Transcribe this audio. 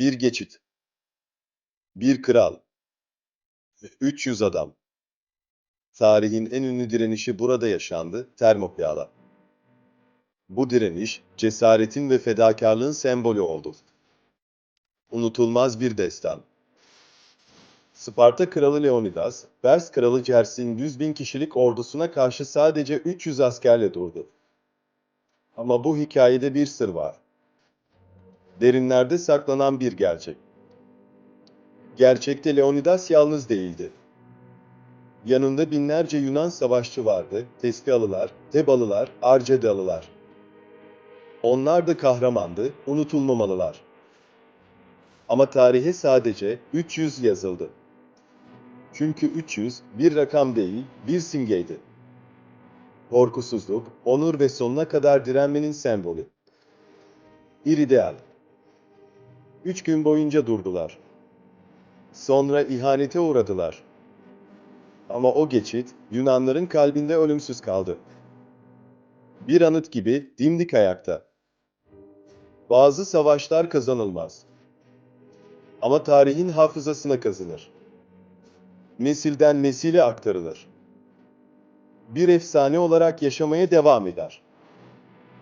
Bir geçit. Bir kral. ve 300 adam. Tarihin en ünlü direnişi burada yaşandı, Termopya'da. Bu direniş, cesaretin ve fedakarlığın sembolü oldu. Unutulmaz bir destan. Sparta kralı Leonidas, Pers kralı Jers'in 100 bin kişilik ordusuna karşı sadece 300 askerle durdu. Ama bu hikayede bir sır var. Derinlerde saklanan bir gerçek. Gerçekte Leonidas yalnız değildi. Yanında binlerce Yunan savaşçı vardı, Tespialılar, Tebalılar, Arcedalılar. Onlar da kahramandı, unutulmamalılar. Ama tarihe sadece 300 yazıldı. Çünkü 300 bir rakam değil, bir simgeydi. Korkusuzluk, onur ve sonuna kadar direnmenin sembolü. Bir ideal. Üç gün boyunca durdular. Sonra ihanete uğradılar. Ama o geçit Yunanların kalbinde ölümsüz kaldı. Bir anıt gibi dimdik ayakta. Bazı savaşlar kazanılmaz. Ama tarihin hafızasına kazınır. Nesilden nesile aktarılır. Bir efsane olarak yaşamaya devam eder.